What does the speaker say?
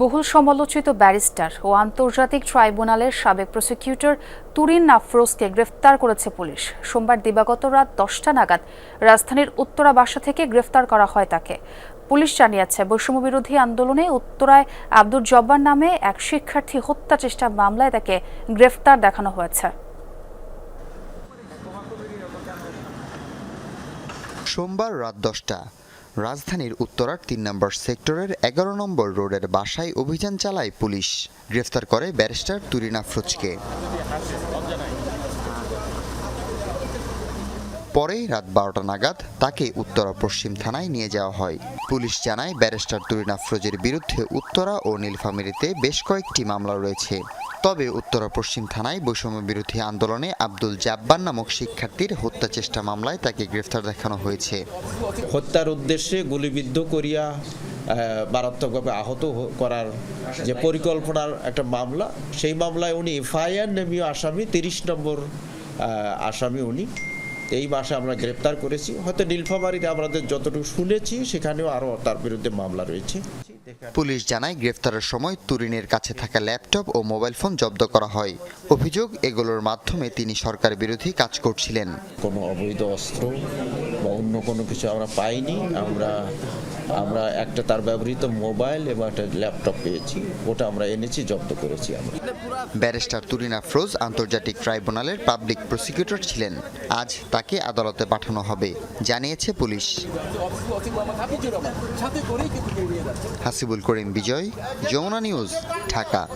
বহুল সমালোচিত ব্যারিস্টার ও আন্তর্জাতিক ট্রাইব্যুনালের সাবেক প্রসিকিউটর তুরিন নাফরোজকে গ্রেফতার করেছে পুলিশ। সোমবার দিবাগত রাত দশটা নাগাদ রাজধানীর উত্তরা বাসা থেকে গ্রেফতার করা হয় তাকে। পুলিশ জানিয়েছে, বৈষম্য বিরোধী আন্দোলনে উত্তরায় আব্দুল জব্বার নামে এক শিক্ষার্থী হত্যা চেষ্টা মামলায় তাকে গ্রেফতার দেখানো হয়েছে। সোমবার রাত দশটা রাজধানীর উত্তরার তিন নম্বর সেক্টরের এগারো নম্বর রোডের বাসায় অভিযান চালায় পুলিশ। গ্রেফতার করে ব্যারিস্টার তুরিন আফরোজকে পরে রাত বারোটা নাগাদ তাকে উত্তরা পশ্চিম থানায় নিয়ে যাওয়া হয়। পুলিশ জানায়, ব্যারিস্টার তুরিন আফরোজের বিরুদ্ধে উত্তরা ও নীলফামারীতে বেশ কয়েকটি মামলা রয়েছে। তবে উত্তরা পশ্চিম থানায় বৈষম্য বিরোধী আন্দোলনে আব্দুল জাব্বার নামক শিক্ষার্থীর হত্যা চেষ্টা মামলায় তাকে গ্রেফতার দেখানো হয়েছে। হত্যার উদ্দেশ্যে গুলিবিদ্ধ করিয়া মারাত্মকভাবে আহত করার যে পরিকল্পনার একটা মামলা, সেই মামলায় উনি এফআইআর নেমীয় আসামি, তিরিশ নম্বর আসামি উনি। এই মাসে আমরা গ্রেপ্তার করেছি। হয়তো নীলফামারিতে আমাদের যতটুকু শুনেছি সেখানেও আরও তার বিরুদ্ধে মামলা রয়েছে। পুলিশ জানায় গ্রেফতারের সময় তুরিনের কাছে থাকা ল্যাপটপ ও মোবাইল ফোন জব্দ করা হয়। অভিযোগ এগুলোর মাধ্যমে তিনি সরকার বিরোধী কাজ করছিলেন। কোনো অবৈধ অস্ত্র বা অন্য কোনো কিছু আমরা পাইনি। আমরা আমরা একটা তার ব্যবহৃত মোবাইল এবং একটা ল্যাপটপ পেয়েছি। ওটা আমরা এনেছি, জব্দ করেছি আমরা। ব্যারিস্টার তুরিন আফরোজ আন্তর্জাতিক ট্রাইব্যুনালের পাবলিক প্রসিকিউটর ছিলেন। আজ তাকে আদালতে পাঠানো হবে, জানিয়েছে পুলিশ। হাসিবুল করিম বিজয়, যমুনা নিউজ, ঢাকা।